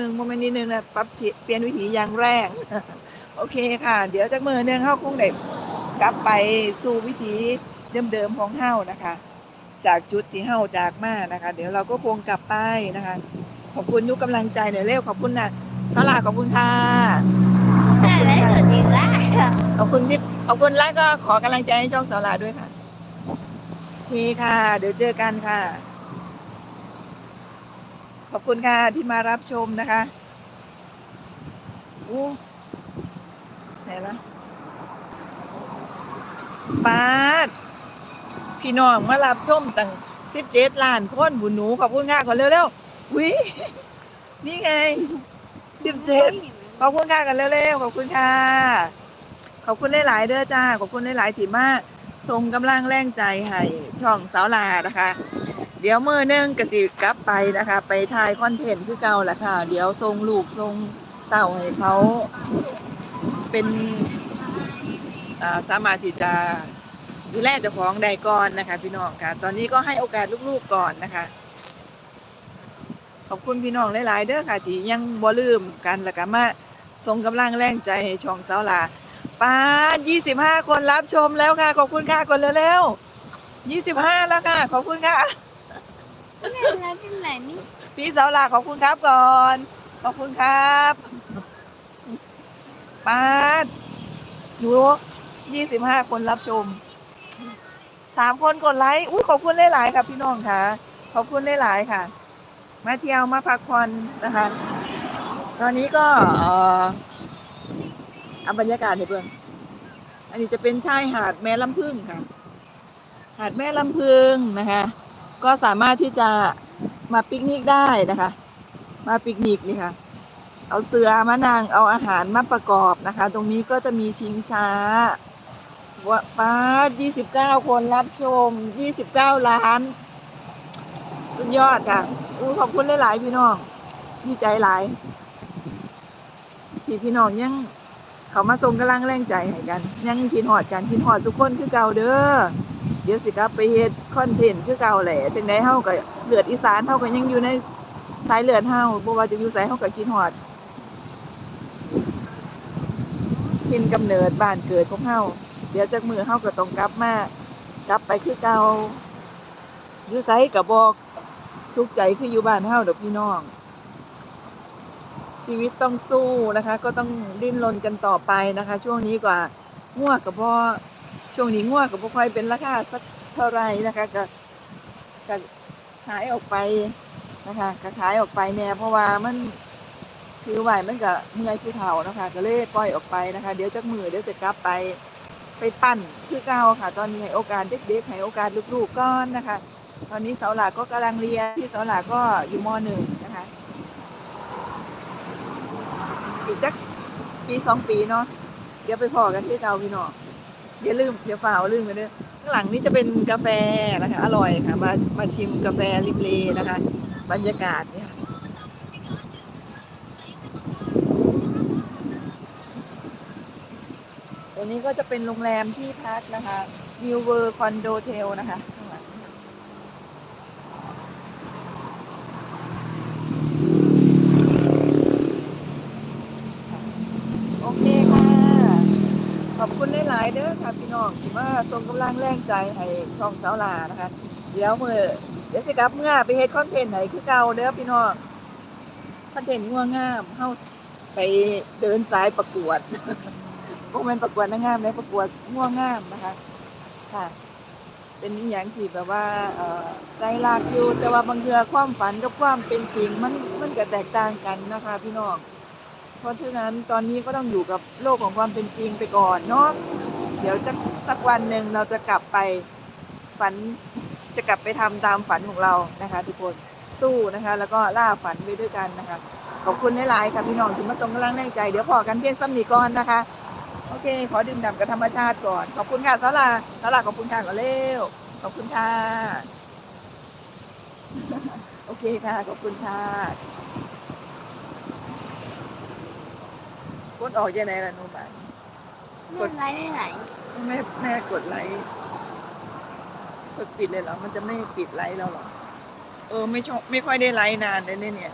นึงโมเมนต์นิดนึงนะปรับเปลี่ยนวิถีอย่างแรงโอเคค่ะ เดี๋ยวจากมือหนึงเฮาคงได้กลับไปสู่วิถีเดิมๆของเฮานะคะ จากจุดที่เฮาจากมานะคะ เดี๋ยวเราก็คงกลับไปนะคะ ขอบคุณทุกกำลังใจหน่อยเร็วขอบคุณนะสลาขอบคุณค่ะแม่ได้สุดอีกแล้วขอบคุณที่ขอบคุณแล้วก็ขอกำลังใจให้ช่องสลาด้วยค่ะโอเคค่ะ เดี๋ยวเจอกันค่ะ ขอบคุณค่ะที่มารับชมนะคะโอ้ไหนละปาดพี่น้องมารับชมตั้งสิบเจ็ดล้านคนบุญหนูขอบคุณค่ะขอเร็วๆวินี่ไงสิบเจ็ดขอบคุณค่ะกันเร็วๆขอบคุณค่ะ ขอบคุณหลายๆเด้อจ้าขอบคุณหลายๆที่มาส่งกำลังแรงใจให้ช่องสาวลานะคะ เดี๋ยวเมื่อนึงกสิกลับไปนะคะ ไปถ่ายคอนเทนต์คือเก่าแหละค่ะ เดี๋ยวส่งลูกส่งเต่าให้เขาเป็นาสามารถที่จะดูแลเจ้าของได้ก่อนนะคะ พี่น้องค่ะ ตอนนี้ก็ให้โอกาสลูกๆก่อนนะคะ ขอบคุณพี่น้องหลายๆเด้อค่ะ ที่ยังบ่ลืมกันแล้วก็มาส่งกำลังแรงใจให้ช่องสาวลาป้า25 คนรับชมแล้วค่ะ ขอบคุณค่ะกดเร็วๆ25 แล้วค่ะ ขอบคุณค่ะ แม่แล้วที่ไหนนี่พี่สาวลาขอบคุณครับก่อน ขอบคุณครับป้าดหนู25คนรับชม สามคนกดไลค์ อุ้ยขอบคุณหลายๆค่ะพี่น้องค่ะ ขอบคุณหลายๆค่ะ มาเที่ยวมาพักผ่อนนะคะ ตอนนี้ก็เอ่อเอาบรรยากาศให้เบิ่งอันนี้จะเป็นชายหาดแม่ลำพึ่งค่ะ หาดแม่ลำพึ่งนะคะ ก็สามารถที่จะมาปิกนิกได้นะคะ มาปิกนิกนี่ค่ะ เอาเสือมานั่งเอาอาหารมาประกอบนะคะ ตรงนี้ก็จะมีชิงช้าว่าป้ายี่สิบเก้าคนรับชมยี่สิบเก้าล้าน สุดยอดค่ะอู้ขอบคุณหลาย ๆ พี่น้องดีใจหลาย ที่พี่น้องยังเขามาส่งกำลังแรงใจให้กัน ยังคิดหอดกันคิดหอดทุกคนคือเก่าเด้อ เดี๋ยวสิกลับไปเฮ็ดคอนเทนต์คือเก่าแหละจังได๋เฮาก็เลือดอีสานเฮาก็ยังอยู่ในสายเลือดเฮาบ่ว่าจะอยู่ไสเฮาก็คิดฮอดทินกำเนิดบ้านเกิดของเฮาเดี๋ยวจักมือเฮาก็ต้องกลับมากลับไปคือเก่าอยู่ไสก็บ่สุขใจคืออยู่บ้านเฮาดอกพี่น้อง ชีวิตต้องสู้นะคะ ก็ต้องดิ้นรนกันต่อไปนะคะ ช่วงนี้กว่าง่วงกับพ่อ ช่วงนี้ง่วงกับพ่ค่อยเป็นราคาสักเท่าไรนะคะก็ก็ขายออกไปนะคะก็ขายออกไปเนี่ยเพราะว่ามันคือไหวมันก็เมื่อยผู้เฒ่านะคะ ก็เลยปล่อยออกไปนะคะ เดี๋ยวจากมือเดี๋ยวจะกลับไปไปปั้นคือเก่าค่ะ ตอนนี้ให้โอกาสเด็กๆให้โอกาสลูกๆก่อนนะคะ ตอนนี้เสาหลักก็กำลังเรียนที่เสาหลักก็อยู่มหนึ่งนะคะอีกจักปีสองปีเนาะเดี๋ยวไปพอกันที่เตาพี่น้อง อย่าลืมอยวฝ่าฝ่าลืมไปเด้อข้างหลังนี่จะเป็นกาแฟนะคะ อร่อยค่ะ มามาชิมกาแฟริมเลนะคะ บรรยากาศเนี่ยตัวนี้ก็จะเป็นโรงแรมที่พักนะคะ New World Condo Hotel นะคะข้างหลัง โอเคค่ะ ขอบ คุณหลายๆเด้อค่ะพี่น้องที่มาส่งกำลังแรงใจให้ช่องสาวลานะคะ เดี๋ยวมือเดี๋ยวสิครับเมื่อไปเฮ็ดคอนเทนต์ไหนคือเก่าเด้อพี่น้องคอนเทนต์ง่วงงามเฮาไปเดินสายประกวดพวกมันประกวดนางงามในประกวดง่วงงามนะคะ ค่ะ เป็นอหย่างที่แบบว่าใจลากอยู่แต่ว่าบางเทือความฝันกับความเป็นจริงมันมันก็แตกต่างกันนะคะ พี่น้อง เพราะฉะนั้นตอนนี้ก็ต้องอยู่กับโลกของความเป็นจริงไปก่อนเนาะเดี๋ยวจะสักวันหนึ่งเราจะกลับไปฝันจะกลับไปทำตามฝันของเรานะคะ ทุกคนสู้นะคะ แล้วก็ล่าฝันไปด้วยกันนะคะ ขอบคุณหลายๆค่ะพี่น้องที่มาส่งกำลังใจ เดี๋ยวพอกันเพียงซ้ำนีก่อนนะคะ โอเค ขอดื่มด่ำกับธรรมชาติก่อน ขอบคุณค่ะสาราสาราขอบคุณค่ะก่อเร็วขอบคุณค่ะ โอเคค่ะ ขอบคุณค่ะ กดออกยังไงล่ะหนูบ้านแม่ไลฟ์ได้ไหนแม่แม่กดไลค์กดปิดเลยเหรอ มันจะไม่ปิดไลค์เราเหรอ เออไม่ชอบไม่ค่อยได้ไลค์นานเลยเนี่ยเนี่ย